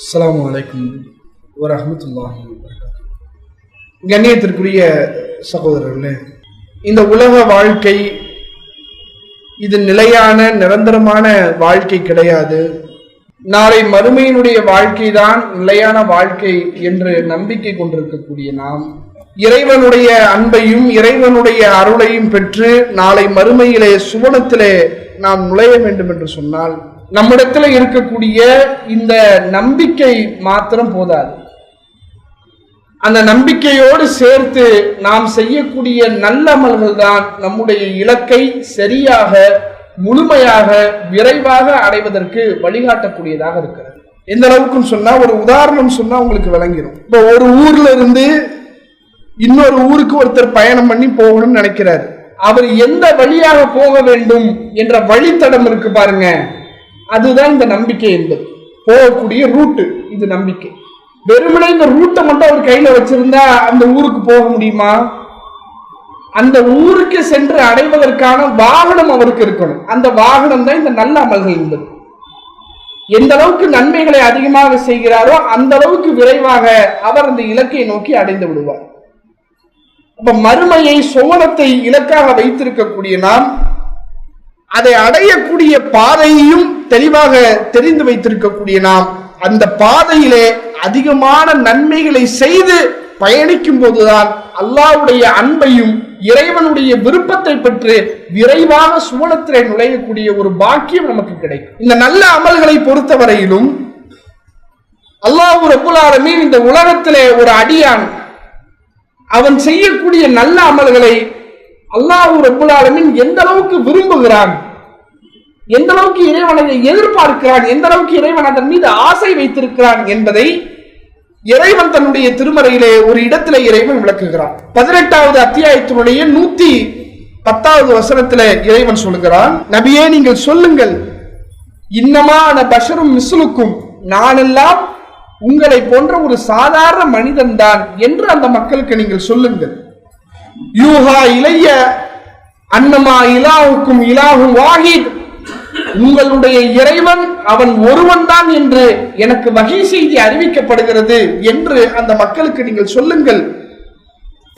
அஸ்லாம் அலைக்கும் வரமத்துல்லாஹி கண்ணியத்திற்குரிய சகோதரர்களே இந்த உலக வாழ்க்கை இது நிலையான நிரந்தரமான வாழ்க்கை கிடையாது. நாளை மறுமையினுடைய வாழ்க்கை தான் நிலையான வாழ்க்கை என்று நம்பிக்கை கொண்டிருக்கக்கூடிய நாம். இறைவனுடைய அன்பையும் இறைவனுடைய அருளையும் பெற்று நாளை மறுமையிலே சுவனத்திலே நாம் நுழைய வேண்டும் என்று சொன்னால் நம்மிடத்துல இருக்கக்கூடிய இந்த நம்பிக்கை மாத்திரம் போதாது. அந்த நம்பிக்கையோடு சேர்த்து நாம் செய்யக்கூடிய நல்ல அமல்கள் தான் நம்முடைய இலக்கை சரியாக முழுமையாக விரைவாக அடைவதற்கு வழிகாட்டக்கூடியதாக இருக்கிறது. எந்த அளவுக்குன்னு சொன்னா ஒரு உதாரணம் சொன்னா உங்களுக்கு விளங்கிடும் இப்போ ஒரு ஊர்ல இருந்து இன்னொரு ஊருக்கு ஒருத்தர் பயணம் பண்ணி போகணும்னு நினைக்கிறாரு. அவர் எந்த வழியாக போக வேண்டும் என்ற வழித்தடம் இருக்கு பாருங்க. அதுதான் இந்த நம்பிக்கை என்பது. போகக்கூடிய ரூட்டு இது நம்பிக்கை. வெறுமனே இந்த ரூட்டை மட்டும் அவர் கையில வச்சிருந்தா அந்த ஊருக்கு போக முடியுமா? அந்த ஊருக்கு சென்று அடைவதற்கான வாகனம் அவருக்கு இருக்கணும். அந்த வாகனம் தான் இந்த நல்ல அமல்கள் என்பது. எந்த அளவுக்கு நன்மைகளை அதிகமாக செய்கிறாரோ அந்த அளவுக்கு விரைவாக அவர் அந்த இலக்கை நோக்கி அடைந்து விடுவார். அப்ப மறுமையை சோனத்தை இலக்காக வைத்திருக்கக்கூடிய நாம் அதை அடையக்கூடிய பாதையையும் தெளிவாக தெரிந்து வைத்திருக்கக்கூடிய நாம் அந்த பாதையிலே அதிகமான நன்மைகளை செய்து பயணிக்கும் போதுதான் அல்லாவுடைய அன்பையும் இறைவனுடைய விருப்பத்தை பெற்று விரைவாக சூழத்திலே நுழையக்கூடிய ஒரு பாக்கியம் நமக்கு கிடைக்கும். இந்த நல்ல அமல்களை பொறுத்தவரையிலும் அல்லாஹ் ரபுல் இந்த உலகத்திலே ஒரு அடியான். அவன் செய்யக்கூடிய நல்ல அமல்களை அல்லாஹ் ரபுல் ஆலமீன் எந்த அளவுக்கு விரும்புகிறான்? எந்த அளவுக்கு இறைவனை எதிர்பார்க்கிறான்? எந்த அளவுக்கு இறைவன் அதன் மீது ஆசை வைத்திருக்கிறான் என்பதை இறைவன் தன்னுடைய திருமறையிலே ஒரு இடத்துல இறைவன் விளக்குகிறான். பதினெட்டாவது அத்தியாயத்தினுடைய நூத்தி பத்தாவது வசனத்துல இறைவன் சொல்லுகிறான் நபியே நீங்கள் சொல்லுங்கள். இன்னமான பஷரும் மிஸ்லுக்கும். நானெல்லாம் உங்களை போன்ற ஒரு சாதாரண மனிதன் தான் என்று அந்த மக்களுக்கு நீங்கள் சொல்லுங்கள். யூஹா இளைய அன்னமா இலாவுக்கும் இலாகும் வாஹித். உங்களுடைய இறைவன் அவன் ஒருவன் தான் என்று எனக்கு வகை செய்தி அறிவிக்கப்படுகிறது என்று அந்த மக்களுக்கு நீங்கள் சொல்லுங்கள்.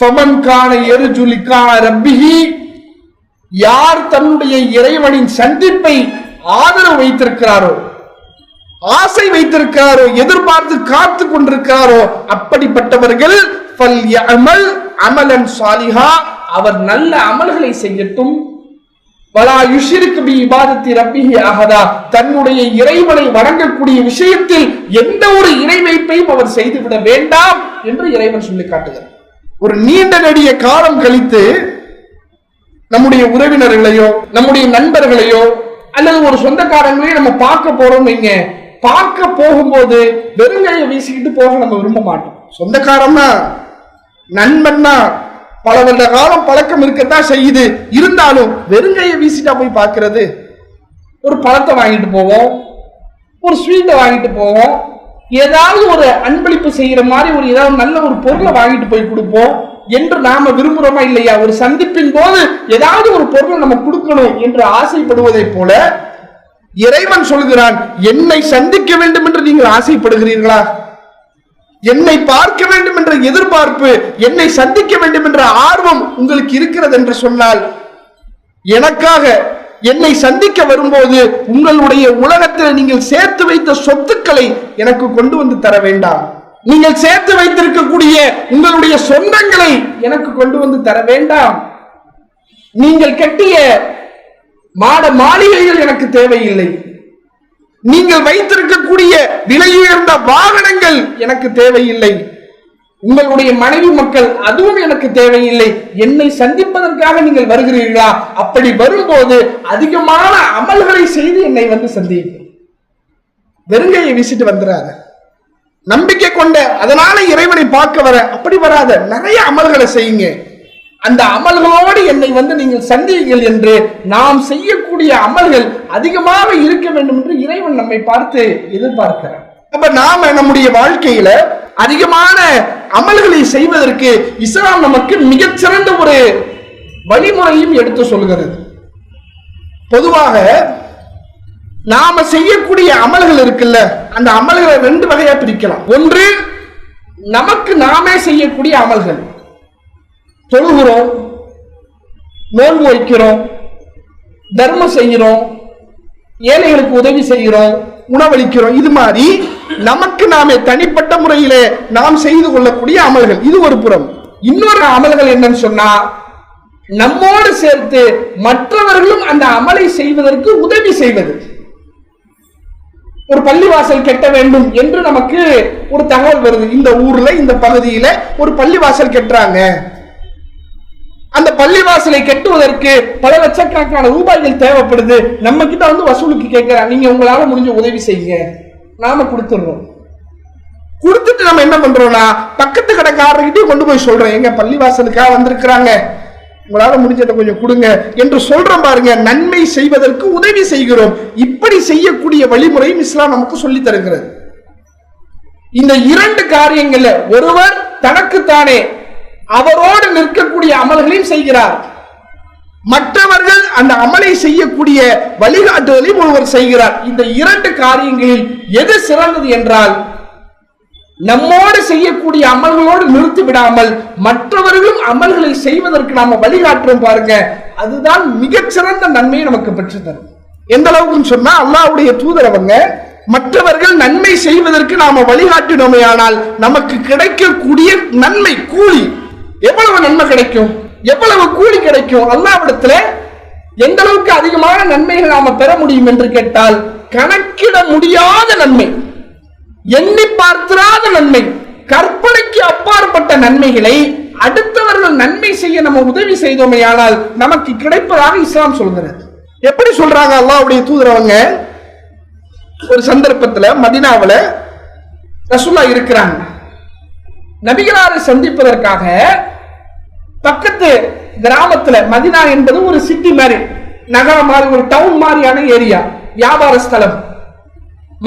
ஃபமன் கான எருஜுலிகா ரப்பிஹி. யார் தன்னுடைய இறைவனின் சந்திப்பை ஆதரவு வைத்திருக்கிறாரோ ஆசை வைத்திருக்கிறாரோ எதிர்பார்த்து காத்து கொண்டிருக்கிறாரோ அப்படிப்பட்டவர்கள் அமலன் சாலிஹா அவர் நல்ல அமல்களை செய்யட்டும். வலா யுஷிருக்கு பி இபாதத்தி ரப்பிஹி அஹதா தன்னுடைய இறைவனை வணங்கக்கூடிய விஷயத்தில் எந்த ஒரு இணை வைப்பையும் அவர் செய்துவிட வேண்டாம் என்று இறைவன் சொல்லி காட்டுகிறார். ஒரு நீண்ட நெடிய காலம் கழித்து நம்முடைய உறவினர்களையோ நம்முடைய நண்பர்களையோ அல்லது ஒரு சொந்தக்காரங்களையும் நம்ம பார்க்க போறோம் வைங்க. பார்க்க போகும்போது வெறுங்கையை வீசிக்கிட்டு போக நம்ம விரும்ப மாட்டோம். சொந்தக்காரம்னா நண்பன்னா பல வருட காலம் பழக்கம் இருக்கத்தான் செய்யுது. இருந்தாலும் வெறுங்கையை வீசிட்டா போய் பார்க்கறது. ஒரு பழத்தை வாங்கிட்டு போவோம். ஒரு ஸ்வீட்டை வாங்கிட்டு போவோம். ஏதாவது ஒரு அன்பளிப்பு செய்யற மாதிரி ஒரு ஏதாவது நல்ல ஒரு பொருளை வாங்கிட்டு போய் கொடுப்போம் என்று நாம விரும்புறோமா இல்லையா? ஒரு சந்திப்பின் போது ஏதாவது ஒரு பொருளை நம்ம கொடுக்கணும் என்று ஆசைப்படுவதை போல இறைவன் சொல்கிறான் என்னை சந்திக்க வேண்டும் என்று நீங்கள் ஆசைப்படுகிறீர்களா? என்னை பார்க்க வேண்டும் என்ற எதிர்பார்ப்பு என்னை சந்திக்க வேண்டும் என்ற ஆர்வம் உங்களுக்கு இருக்கிறது என்று சொன்னால் எனக்காக என்னை சந்திக்க வரும்போது உங்களுடைய உலகத்தில் நீங்கள் சேர்த்து வைத்த சொத்துக்களை எனக்கு கொண்டு வந்து தர வேண்டாம். நீங்கள் சேர்த்து வைத்திருக்கக்கூடிய உங்களுடைய சொந்தங்களை எனக்கு கொண்டு வந்து தர வேண்டாம். நீங்கள் கட்டிய மாட மாளிகைகள் எனக்கு தேவையில்லை. நீங்கள் வைத்திருக்கக்கூடிய விலையுயர்ந்த வாகனங்கள் எனக்கு தேவையில்லை. உங்களுடைய மனைவி மக்கள் அதுவும் எனக்கு தேவையில்லை. என்னை சந்திப்பதற்காக நீங்கள் வருகிறீர்களா? அப்படி வரும்போது அதிகமான அமல்களை செய்து என்னை வந்து சந்தியுங்கள். வெறுங்கையை வீசிட்டு வந்துடாத நம்பிக்கை கொண்ட அதனால இறைவனை பார்க்க வர அப்படி வராத நிறைய அமல்களை செய்யுங்க. அந்த அமல்களோடு என்னை வந்து நீங்கள் சந்தியுங்கள் என்று நாம் செய்ய செய்யக்கூடிய அமல்கள் அதிகமாக இருக்க வேண்டும் என்று இறைவன் நம்மை பார்த்து எதிர்பார்க்கிறார் அப்ப நாம நம்முடைய வாழ்க்கையில அதிகமான அமல்களை செய்வதற்கு இஸ்லாம் நமக்கு மிகச்சிறந்த ஒரு வழிமுறையும் எடுத்து சொல்கிறது பொதுவாக நாம செய்யக்கூடிய அமல்கள் இருக்குல்ல அந்த அமல்களை ரெண்டு வகையா பிரிக்கலாம். ஒன்று நமக்கு நாமே செய்யக்கூடிய அமல்கள். தொழுகிறோம் நோன்பு வைக்கிறோம் தர்மம் செய்கிறோம் ஏழைகளுக்கு உதவி செய்கிறோம் உணவளிக்கிறோம் இது மாதிரி நமக்கு நாமே தனிப்பட்ட முறையிலே நாம் செய்து கொள்ளக்கூடிய அமல்கள். இது ஒரு புறம். இன்னொரு அமல்கள் என்னன்னு சொன்னா நம்மோடு சேர்த்து மற்றவர்களும் அந்த அமலை செய்வதற்கு உதவி செய்வது. ஒரு பள்ளிவாசல் கெட்ட வேண்டும் என்று நமக்கு ஒரு தகவல் வருது. இந்த ஊர்ல இந்த பகுதியில ஒரு பள்ளிவாசல் கெட்டுறாங்க. அந்த பள்ளிவாசலை கட்டுவதற்கு பல லட்சக்கணக்கான ரூபாய்கள் தேவைப்படுது. நம்ம கிட்ட வந்து வசூலுக்கு கேட்கிறாங்க நீங்க உங்களால முடிஞ்ச உதவி செய்யுங்க. நாம கொடுத்துடுறோம் கொடுத்துட்டு நம்ம என்ன பண்றோம்னா பக்கத்து கடைக்காரர்கிட்டயும் கொண்டு போய் சொல்றோம். எங்க பள்ளிவாசலுக்காக வந்திருக்கிறாங்க. உங்களால முடிஞ்சதை கொஞ்சம் கொடுங்க என்று சொல்றோம் பாருங்க. நன்மை செய்வதற்கு உதவி செய்கிறோம். இப்படி செய்யக்கூடிய வழிமுறையும் இஸ்லாம் நமக்கு சொல்லி தருகிறது. இந்த இரண்டு காரியங்கள்ல ஒருவர் தனக்குத்தானே அவரோடு நிற்கக்கூடிய அமல்களையும் செய்கிறார். மற்றவர்கள் அந்த அமலை செய்யக்கூடிய வழிகாட்டுதலையும் ஒருவர் செய்கிறார். இந்த இரண்டு காரியங்களில் எது சிறந்தது என்றால் நம்மோடு செய்யக்கூடிய அமல்களோடு நிறுத்தி விடாமல் மற்றவர்களும் அமல்களை செய்வதற்கு நாம வழிகாட்டுறோம் பாருங்க. அதுதான் மிகச்சிறந்த நன்மையை நமக்கு பெற்றுத்தரும். எந்த அளவுக்குன்னு சொன்னா அல்லாவுடைய தூதர் அவங்க மற்றவர்கள் நன்மை செய்வதற்கு நாம வழிகாட்டினோமே ஆனால் நமக்கு கிடைக்கக்கூடிய நன்மை கூலி எவ்வளவு நன்மை கிடைக்கும்? எவ்வளவு கூலி கிடைக்கும்? அல்லாவிடத்துல எந்த அளவுக்கு அதிகமான நன்மைகள் நாம பெற முடியும் என்று கேட்டால் கணக்கிட முடியாத நன்மை எண்ணி பார்த்திராத நன்மை கற்பனைக்கு அப்பாற்பட்ட நன்மைகளை அடுத்தவர்கள் நன்மை செய்ய நம்ம உதவி செய்தோமையானால் நமக்கு கிடைப்பதாக இஸ்லாம் சொல்கிறது. எப்படி சொல்றாங்க அல்லாவுடைய தூதரவங்க? ஒரு சந்தர்ப்பத்துல மதினாவுல ரசுல்லா இருக்கிறாங்க. நபிகளாரை சந்திப்பதற்காக பக்கத்து கிராமத்துல மதினா என்பது ஒரு சிட்டி மாதிரி. நகரம் மாதிரி ஒரு டவுன் மாதிரியான ஏரியா வியாபார ஸ்தலம்.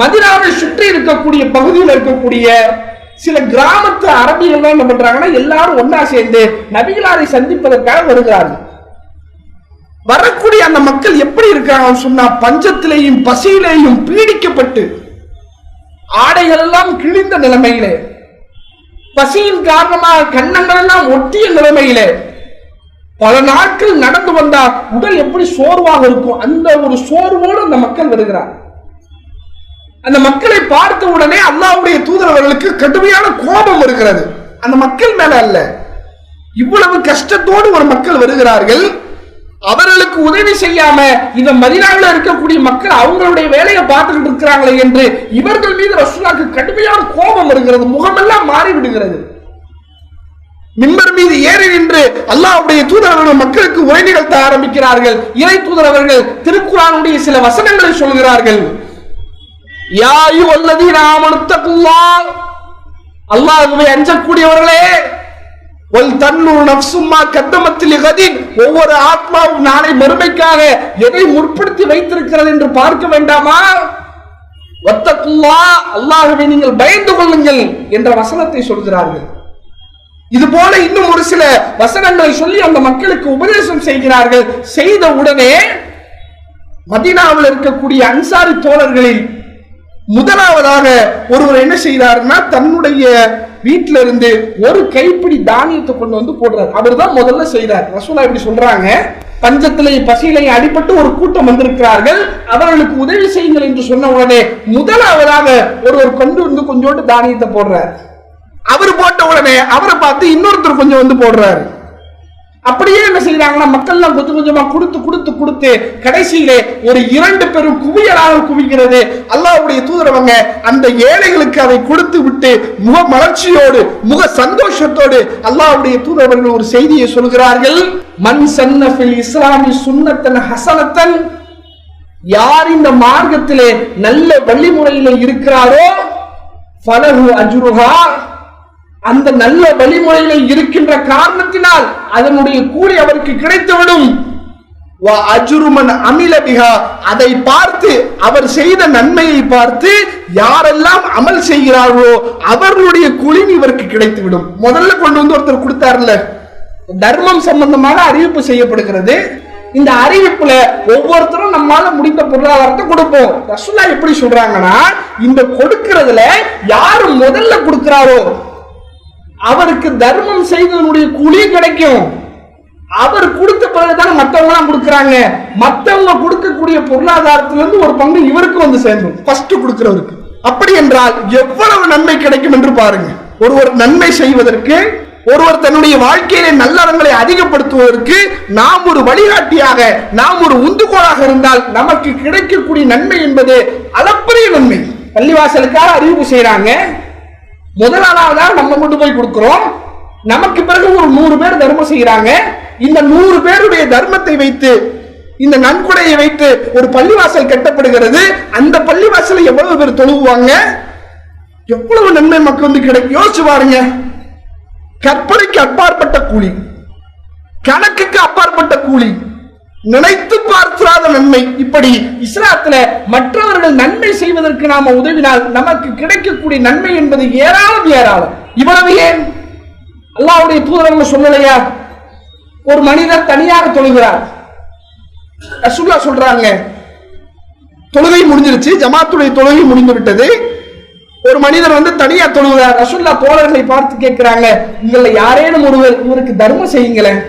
மதினாவை சுற்றி இருக்கக்கூடிய பகுதியில் இருக்கக்கூடிய சில கிராமத்து அரபிகள் என்ன பண்றாங்கன்னா எல்லாரும் ஒன்னா சேர்ந்து நபிகளாரை சந்திப்பதற்காக வருகிறார்கள். வரக்கூடிய அந்த மக்கள் எப்படி இருக்காங்கன்னு சொன்னா பஞ்சத்திலேயும் பசியிலேயும் பீடிக்கப்பட்டு ஆடைகள் எல்லாம் கிழிந்த நிலைமையிலே பசியின் காரணமாக கன்னங்கள் எல்லாம் ஒட்டிய நிலைமையிலே பல நாட்கள் நடந்து வந்தா உடல் எப்படி சோர்வாக இருக்கும் அந்த ஒரு சோர்வோடு அந்த மக்கள் வருகிறார். அந்த மக்களை பார்த்த உடனே அல்லாவுடைய தூதரவர்களுக்கு கடுமையான கோபம் வருகிறது. அந்த மக்கள் மேல அல்ல. இவ்வளவு கஷ்டத்தோடு ஒரு மக்கள் வருகிறார்கள். அவர்களுக்கு உதவி செய்யாம இந்த மதினாவில் இருக்கக்கூடிய மக்கள் அவங்களுடைய வேலையை பார்த்துக்கிட்டு இருக்கிறாங்களே என்று இவர்கள் மீது ரசூலாக்கு கடுமையான கோபம் வருகிறது. முகமெல்லாம் மாறிவிடுகிறது. மின்பர் மீது ஏறி நின்று அல்லாவுடைய தூதரவர்கள் மக்களுக்கு உரை நிகழ்த்த ஆரம்பிக்கிறார்கள். இறை தூதரவர்கள் திருக்குறானுடைய சில வசனங்களை சொல்கிறார்கள். யா அய்யுஹல்லதீன ஆமனுத்தகுல்லாஹ் அல்லாஹுவை அஞ்சக்கூடியவர்களே ஒவ்வொரு ஆத்மாவும் நாளை மறுமைக்காக எதை முற்படுத்தி வைத்திருக்கிறது என்று பார்க்க வேண்டாமா? அல்லாகவே நீங்கள் பயந்து கொள்ளுங்கள் என்ற வசனத்தை சொல்கிறார்கள். இது போல இன்னும் ஒரு சில வசனங்களை சொல்லி அந்த மக்களுக்கு உபதேசம் செய்கிறார்கள். செய்த உடனே மதினாவில் இருக்கக்கூடிய அன்சாரி தோழர்களில் முதலாவதாக ஒருவர் என்ன செய்கிறாருன்னா தன்னுடைய வீட்டில இருந்து ஒரு கைப்பிடி தானியத்தை கொண்டு வந்து போடுறாரு. அவர் தான் முதல்ல செய்யறார் ரசூலா இப்படி சொல்றாங்க. பஞ்சத்திலையும் பசியிலையும் அடிபட்டு ஒரு கூட்டம் வந்திருக்கிறார்கள். அவர்களுக்கு உதவி செய்யுங்கள் என்று சொன்ன உடனே முதலாவதாக ஒருவர் கொண்டு வந்து கொஞ்சோண்டு தானியத்தை போடுறார். அவர் போட்ட உடனே அவரை பார்த்து இன்னொருத்தர் கொஞ்சம் வந்து போடுறாரு. அப்படியே என்ன செய்யறாங்கன்னா மக்கள்லாம் கொஞ்சம் கொஞ்சமா கொடுத்து கொடுத்து கொடுத்து கடைசியிலே ஒரு இரண்டு பெரும் குவியலாக குவிக்கிறது அல்லாவுடைய தூதரவங்க அந்த ஏழைகளுக்கு அதை கொடுத்து விட்டு முக மலர்ச்சியோடு முக சந்தோஷத்தோடு அல்லாஹ்வுடைய தூதரவர்கள் ஒரு செய்தியை சொல்கிறார்கள். மன் சன்னஃபில் இஸ்லாமி சுன்னத்தன் ஹசனத்தன் யார் இந்த மார்க்கத்திலே நல்ல வழிமுறையில இருக்கிறாரோ ஃபலஹு அஜுருகா அந்த நல்ல வழிமுறையில இருக்கின்ற காரணத்தினால் அதனுடைய கூலி அவருக்கு கிடைத்துவிடும். வா அஜுருமன் அமில பிஹா அதை பார்த்து அவர் செய்த நன்மையை பார்த்து யாரெல்லாம் அமல் செய்கிறார்களோ அவர்களுடைய கூலி இவருக்கு கிடைத்துவிடும். முதல்ல கொண்டு வந்து ஒருத்தர் கொடுத்தாருல்ல தர்மம் சம்பந்தமாக அறிவிப்பு செய்யப்படுகிறது. இந்த அறிவிப்புல ஒவ்வொருத்தரும் நம்மால முடிந்த பொருளாதாரத்தை கொடுப்போம். ரசுல்லா எப்படி சொல்றாங்கன்னா இந்த கொடுக்கறதுல யாரு முதல்ல கொடுக்கிறாரோ அவருக்கு தர்மம் செய்ததனுடைய கூலி கிடைக்கும். அவர் கொடுத்த பிறகுதானே மத்தவங்க எல்லாம் கொடுக்கறாங்க. மத்தவங்க கொடுக்கக்கூடிய பொருளாதாரத்துல இருந்து ஒரு பங்கு இவருக்கு வந்து சேர்ந்தோம் ஃபர்ஸ்ட் கொடுக்கிறவருக்கு. அப்படி என்றால் எவ்வளவு நன்மை கிடைக்கும் என்று பாருங்க. ஒருவர் நன்மை செய்வதற்கு ஒருவர் தன்னுடைய வாழ்க்கையிலே நல்லறங்களை அதிகப்படுத்துவதற்கு நாம் ஒரு வழிகாட்டியாக நாம் ஒரு உந்துகோலாக இருந்தால் நமக்கு கிடைக்கக்கூடிய நன்மை என்பது அளப்பரிய நன்மை. பள்ளிவாசலுக்காக அறிவிப்பு செய்யறாங்க முதலாளாவதாக நம்ம கொண்டு போய் கொடுக்கிறோம். நமக்கு பிறகு ஒரு நூறு பேர் தர்மம் செய்யறாங்க இந்த நூறு பேருடைய தர்மத்தை வைத்து இந்த நன்கொடையை வைத்து ஒரு பள்ளிவாசல் கட்டப்படுகிறது. அந்த பள்ளிவாசலை எவ்வளவு பேர் தொழுவாங்க எவ்வளவு நன்மை மக்கள் வந்து கிடைக்கும்? யோசிச்சு பாருங்க. கற்பனைக்கு அப்பாற்பட்ட கூலி. கணக்குக்கு அப்பாற்பட்ட கூலி. நினைத்து பார்த்திராத நன்மை. இப்படி இஸ்லாத்துல மற்றவர்கள் நன்மை செய்வதற்கு நாம உதவினால் நமக்கு கிடைக்கக்கூடிய நன்மை என்பது ஏராளம் ஏராளம். இவ்வளவு ஏன்? அல்லாவுடைய தூதரங்க சொல்லலையா? ஒரு மனிதர் தனியாக தொழுகிறார். ரசூல்லா சொல்றாங்க தொழுகை முடிஞ்சிருச்சு ஜமாத்துடைய தொழுகை முடிந்து விட்டது. ஒரு மனிதர் வந்து தனியா தொழுகிறார். ரசூல்லா தோழர்களை பார்த்து கேட்கிறாங்க இதுல யாரேனும் ஒருவர் இவருக்கு தர்மம் செய்யுங்களேன்?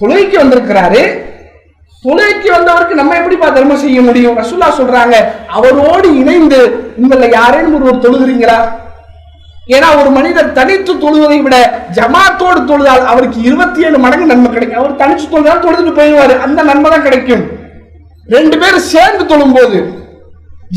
தொழுகைக்கு வந்திருக்கிறாரு. தொலைக்கு வந்தவருக்கு நம்ம எப்படிப்பா தர்மம் செய்ய முடியும்? ரசுல்லா சொல்றாங்க அவரோடு இணைந்து உங்களை யாரேனும் ஒருவர் தொழுகிறீங்களா? ஏன்னா ஒரு மனிதர் தனித்து தொழுவதை விட ஜமாத்தோடு தொழுதால் அவருக்கு இருபத்தி ஏழு மடங்கு நன்மை கிடைக்கும். அவர் தனிச்சு தொழுதால் தொழுதுட்டு போயிடுவாரு. அந்த நன்மை தான் கிடைக்கும். ரெண்டு பேரும் சேர்ந்து தொழும் போது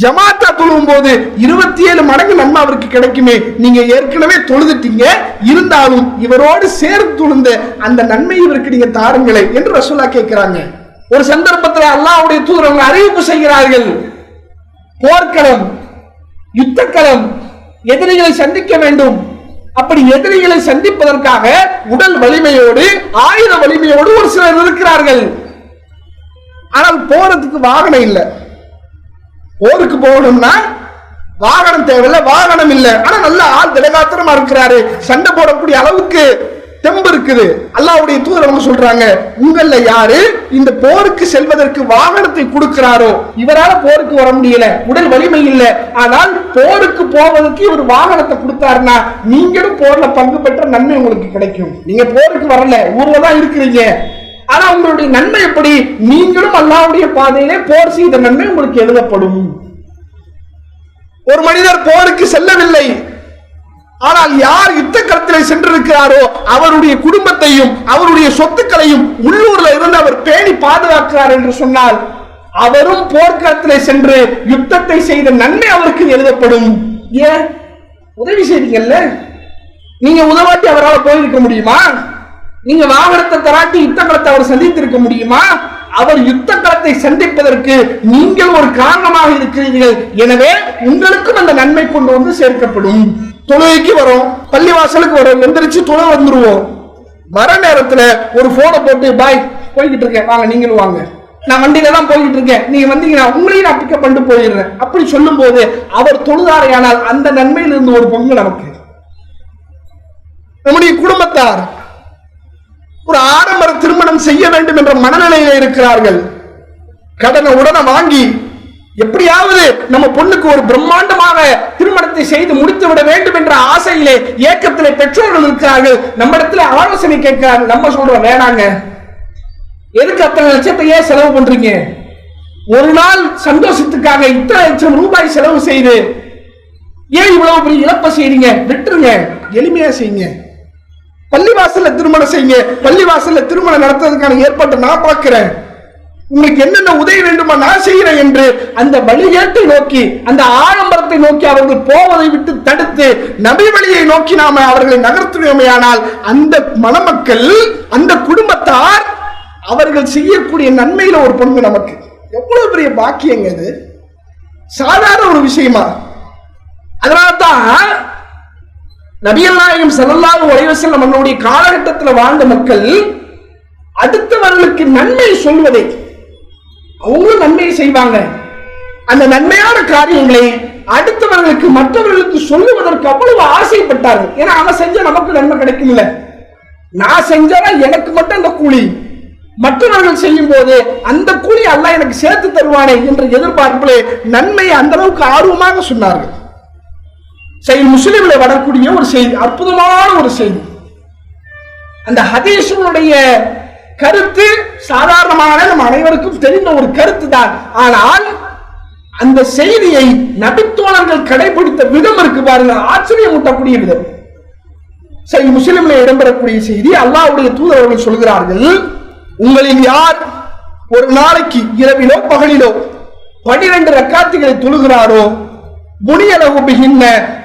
ஜமாத்தா தொழும் போது இருபத்தி ஏழு மடங்கு நன்மை அவருக்கு கிடைக்குமே. நீங்க ஏற்கனவே தொழுதுட்டீங்க. இருந்தாலும் இவரோடு சேர்ந்து தொழுந்த அந்த நன்மை இவருக்கு நீங்க தாருங்களே என்று ரசூலா கேட்கிறாங்க. ஒரு சந்தர்ப்பத்தில் அல்லாவுடைய தூதர் அவங்க அறிவிப்பு செய்கிறார்கள். போர்க்களம் யுத்தக்களம் எதிரிகளை சந்திக்க வேண்டும். அப்படி எதிரிகளை சந்திப்பதற்காக உடல் வலிமையோடு ஆயுத வலிமையோடு ஒரு சிலர் இருக்கிறார்கள். ஆனால் போறதுக்கு வாகனம் இல்லை. போருக்கு போகணும்னா வாகனம் தேவையில்ல வாகனம் இல்ல. ஆனா நல்ல ஆள் திடகாத்திரமா இருக்கிறாரு. சண்டை போடக்கூடிய அளவுக்கு தெம்பு இருக்குது. அல்லாவுடைய தூதர் அவங்க சொல்றாங்க உங்கள்ல யாரு இந்த போருக்கு செல்வதற்கு வாகனத்தை கொடுக்கிறாரோ இவரால போருக்கு வர முடியல உடல் வலிமை இல்ல. ஆனால் போருக்கு போவதற்கு இவர் வாகனத்தை கொடுத்தாருன்னா நீங்களும் போர்ல பங்கு பெற்ற நன்மை உங்களுக்கு கிடைக்கும். நீங்க போருக்கு வரல ஊர்ல தான் இருக்கிறீங்க. ஆனா உங்களுடைய நன்மை எப்படி? நீங்களும் அல்லாவுடைய பாதையிலே போர் செய்த நன்மை உங்களுக்கு எழுதப்படும். ஒரு மனிதர் போருக்கு செல்லவில்லை ஆனால் யார் யுத்த களத்திலே சென்றிருக்கிறாரோ அவருடைய குடும்பத்தையும் அவருடைய சொத்துக்களையும் உள்ளூர்ல இருந்து அவர் பேணி பாதுகாக்கிறார் என்று சொன்னால் அவரும் போர்க்களத்திலே சென்று யுத்தத்தை செய்த நன்மை அவருக்கு எழுதப்படும். ஏன்? உதவி செய்தீங்கல்ல நீங்க உதவாட்டி அவரால் போயிருக்க முடியுமா? நீங்க வாகனத்தை தராட்டி யுத்த களத்தை அவர் சந்தித்திருக்க முடியுமா? அவர் யுத்த களத்தை சந்திப்பதற்கு நீங்கள் ஒரு காரணமாக இருக்கிறீர்கள். எனவே உங்களுக்கும் அந்த நன்மை கொண்டு வந்து சேர்க்கப்படும். தொழுகைக்கு வரோம் பள்ளிவாசலுக்கு வரோம் எந்திரிச்சு தொழ வந்துருவோம். வர நேரத்துல ஒரு போனை போட்டு பாய் போய்கிட்டு இருக்கேன். வாங்க நீங்களும் வாங்க. நான் வண்டியில தான் போய்கிட்டு இருக்கேன். நீங்க வந்தீங்கன்னா உங்களையும் நான் பிக்கப் பண்ணிட்டு போயிடுறேன். அப்படி சொல்லும் போது அவர் தொழுதாரையானால் அந்த நன்மையிலிருந்து ஒரு பங்கு நமக்கு. நம்முடைய குடும்பத்தார் ஒரு ஆடம்பர திருமணம் செய்ய வேண்டும் என்ற மனநிலையில இருக்கிறார்கள். கடனை உடனே வாங்கி எப்படியாவது நம்ம பொண்ணுக்கு ஒரு பிரம்மாண்டமாக திருமணத்தை செய்து முடித்து விட வேண்டும் என்ற ஆசையிலே ஏக்கத்திலே பெற்றோர்கள் இருக்கிறார்கள். நம்ம இடத்துல ஆலோசனை கேட்கிறாங்க நம்ம சொல்றோம் வேணாங்க. எதுக்கு அத்தனை லட்சத்தை ஏன் செலவு பண்றீங்க? ஒரு நாள் சந்தோஷத்துக்காக இத்தனை லட்சம் ரூபாய் செலவு செய்து ஏன் இவ்வளவு பெரிய இழப்பை செய்றீங்க? விட்டுருங்க. எளிமையா செய்யுங்க. பள்ளிவாசல்ல திருமணம் செய்யுங்க. பள்ளிவாசல்ல திருமணம் நடத்துறதுக்கான ஏற்பாட்டை நான் பார்க்கிறேன். உங்களுக்கு என்னென்ன உதவி வேண்டுமா நான் செய்கிறேன் என்று அந்த வழிகேட்டை நோக்கி அந்த ஆடம்பரத்தை நோக்கி அவர்கள் போவதை விட்டு தடுத்து நபி வழியை நோக்கி நாம அவர்களை நகர்த்துவோமையானால் அந்த மணமக்கள் அந்த குடும்பத்தார் அவர்கள் செய்யக்கூடிய நன்மையில ஒரு பங்கு நமக்கு. எவ்வளவு பெரிய பாக்கியங்க இது. சாதாரண ஒரு விஷயமா. அதனால தான் நபிகள் நாயகம் ஸல்லல்லாஹு அலைஹி நம்மளுடைய காலகட்டத்தில் வாழ்ந்த மக்கள் அடுத்தவர்களுக்கு நன்மை சொல்வதை அவங்களும் நன்மையை செய்வாங்க. அந்த நன்மையான காரியங்களை அடுத்தவர்களுக்கு மற்றவர்களுக்கு சொல்லுவதற்கு அவ்வளவு ஆசைப்பட்டார்கள். ஏன்னா அவன் செஞ்ச நமக்கு நன்மை கிடைக்கும்ல நான் செஞ்சா எனக்கு மட்டும் அந்த கூலி. மற்றவர்கள் செய்யும் போது அந்த கூலி அல்ல எனக்கு சேர்த்து தருவானே என்ற எதிர்பார்ப்பிலே நன்மையை அந்த அளவுக்கு ஆர்வமாக சொன்னார்கள். செயல் முஸ்லிம்களை வரக்கூடிய ஒரு செய்தி அற்புதமான ஒரு செய்தி. அந்த ஹதீஷனுடைய கருத்து சாதாரணமான நம் அனைவருக்கும் தெரிந்த ஒரு கருத்து தான் ஆனால் அந்த செய்தியை நபித்தோழர்கள் கடைபிடித்த விதம் இருக்கு பாருங்க. ஆச்சரியமூட்டக்கூடிய விதம். சரி முஸ்லிம்ல இடம்பெறக்கூடிய செய்தி அல்லாவுடைய தூதரவர்கள் சொல்கிறார்கள் உங்களில் யார் ஒரு நாளைக்கு இரவிலோ பகலிலோ பனிரெண்டு ரக்காத்துகளை தொழுகிறாரோ புனியலகு பிகின்ன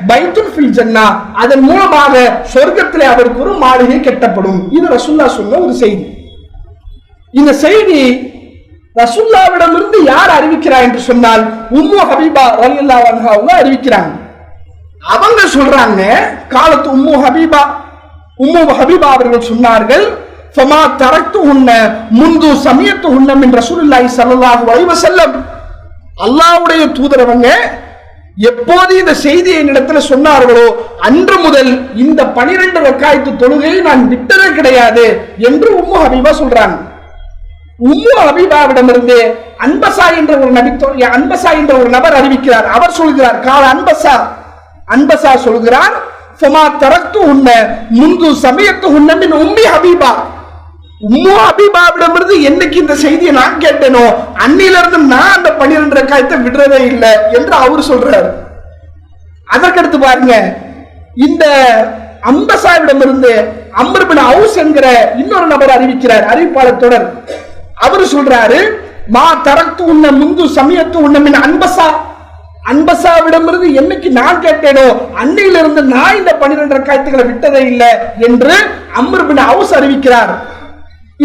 பைத்துல் ஃபில் ஜன்னா அதன் மூலமாக சொர்க்கத்திலே அவருக்கு ஒரு மாளிகை கெட்டப்படும். இது ரசுல்லா சொன்ன ஒரு செய்தி. இந்த செய்தி ரசுல்லாவிடமிருந்து யார் அறிவிக்கிறார் என்று சொன்னால் உம்மு ஹபீபா ரலியல்லா அவங்க அறிவிக்கிறாங்க. அவங்க சொல்றாங்க காலத்து உம்மு ஹபீபா உம்மு ஹபீபா அவர்கள் சொன்னார்கள் ஃபமா தரத்து உன்ன முந்து சமயத்து உன்னம் என்ற ரசூலுல்லாஹி ஸல்லல்லாஹு அலைஹி வஸல்லம் அல்லாஹ்வுடைய தூதரவங்க எப்போது இந்த செய்தியை என்னிடத்துல சொன்னார்களோ அன்று முதல் இந்த பனிரெண்டு ரக்காயத்து தொழுகையை நான் விட்டதே கிடையாது என்று உம்மு ஹபீபா சொல்றாங்க. உம்மு அபிபாவிடமிருந்து அன்பசா என்ற ஒரு நபி அன்பசா என்ற ஒரு நபர் அறிவிக்கிறார். அவர் சொல்கிறார் கால அன்பசா. அன்பசா சொல்கிறார் ஃபமா தரத்து உன்ன முந்து சமயத்து உன்னமின் உம்மி ஹபீபா. உம்மு அபிபாவிடமிருந்து என்னைக்கு இந்த செய்தியை நான் கேட்டேனோ அன்னிலிருந்து நான் அந்த பன்னிரெண்டு ரக்காயத்தை விடுறதே இல்லை என்று அவர் சொல்றாரு. அதற்கடுத்து பாருங்க இந்த அம்பசாவிடமிருந்து அமர்பின் ஹவுஸ் என்கிற இன்னொரு நபர் அறிவிக்கிறார் அறிவிப்பாளர் தொடர். அவர் சொல்றாரு மா தரத்து உன்ன முந்து சமயத்து உன்னமின் அன்பசா. அன்பசாவிடமிருந்து என்னைக்கு நான் கேட்டேனோ அன்னையிலிருந்து நான் இந்த பன்னிரெண்டு ரக்காயத்துகளை விட்டதே இல்லை என்று அம்ருபின் ஹவுஸ் அறிவிக்கிறார்.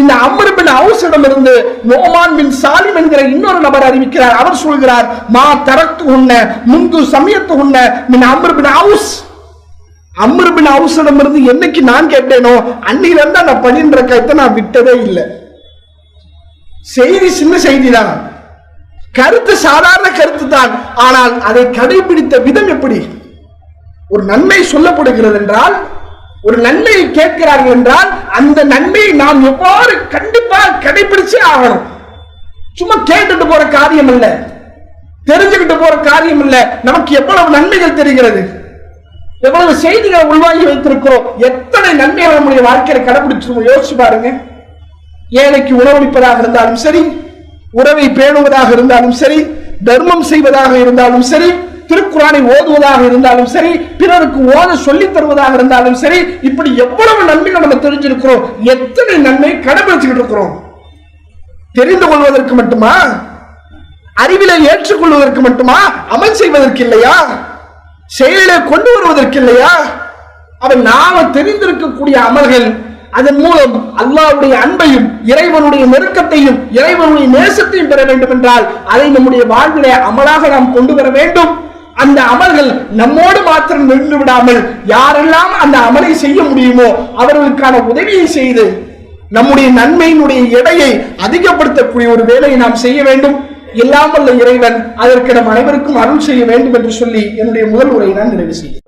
இந்த அம்ருபின் ஹவுஸிடம் இருந்து நோமான் பின் சாலிம் என்கிற இன்னொரு நபர் அறிவிக்கிறார். அவர் சொல்கிறார் மா தரத்து உன்ன முந்து சமயத்து உன்ன மின் அம்ருபின் ஹவுஸ் அம்ர் ஹவுஸிடம் இருந்து என்னைக்கு நான் கேட்டேனோ அன்னையிலிருந்து அந்த பன்னிரெண்டு ரக்காயத்தை நான் விட்டதே இல்லை. செய்தி சின்ன செய்தி தான் கருத்து சாதாரண கருத்து தான் ஆனால் அதை கடைபிடித்த விதம் எப்படி? ஒரு நன்மை சொல்லப்படுகிறது என்றால் ஒரு நன்மையை கேட்கிறார்கள் என்றால் அந்த நன்மையை நாம் எவ்வாறு கண்டிப்பாக கடைபிடிச்சே ஆகணும்? சும்மா கேட்டுட்டு போற காரியம் இல்ல தெரிஞ்சுக்கிட்டு போற காரியம் இல்ல நமக்கு எவ்வளவு நன்மைகள் தெரிகிறது? எவ்வளவு செய்திகளை உள்வாங்கி வைத்திருக்கிறோம்? எத்தனை நன்மைகள் நம்முடைய வாழ்க்கையில கடைபிடிச்சிருக்கோம்? யோசிச்சு பாருங்க. ஏழைக்கு உணவளிப்பதாக இருந்தாலும் சரி உறவை பேணுவதாக இருந்தாலும் சரி தர்மம் செய்வதாக இருந்தாலும் சரி திருக்குறானை ஓதுவதாக இருந்தாலும் சரி பிறருக்கு ஓத சொல்லித் தருவதாக இருந்தாலும் சரி இப்படி எவ்வளவு நன்மைகள் நம்ம தெரிஞ்சிருக்கிறோம் எத்தனை நன்மை கடைபிடிச்சுக்கிட்டு இருக்கிறோம். தெரிந்து கொள்வதற்கு மட்டுமா? அறிவிலை ஏற்றுக்கொள்வதற்கு மட்டுமா? அமல் செய்வதற்கு இல்லையா? செயலை கொண்டு வருவதற்கு இல்லையா? அவன் நாம தெரிந்திருக்கக்கூடிய அமல்கள் அதன் மூலம் அல்லாவுடைய அன்பையும் இறைவனுடைய நெருக்கத்தையும் இறைவனுடைய நேசத்தையும் பெற வேண்டும் என்றால் அதை நம்முடைய வாழ்விலே அமலாக நாம் கொண்டு வர வேண்டும். அந்த அமல்கள் நம்மோடு மாத்திரம் நின்று விடாமல் யாரெல்லாம் அந்த அமலை செய்ய முடியுமோ அவர்களுக்கான உதவியை செய்து நம்முடைய நன்மையினுடைய எடையை அதிகப்படுத்தக்கூடிய ஒரு வேலையை நாம் செய்ய வேண்டும். எல்லாம் வல்ல இறைவன் அதற்கு நம் அனைவருக்கும் அருள் செய்ய வேண்டும் என்று சொல்லி என்னுடைய முதல் உரையை நான் நிறைவு செய்கிறேன்.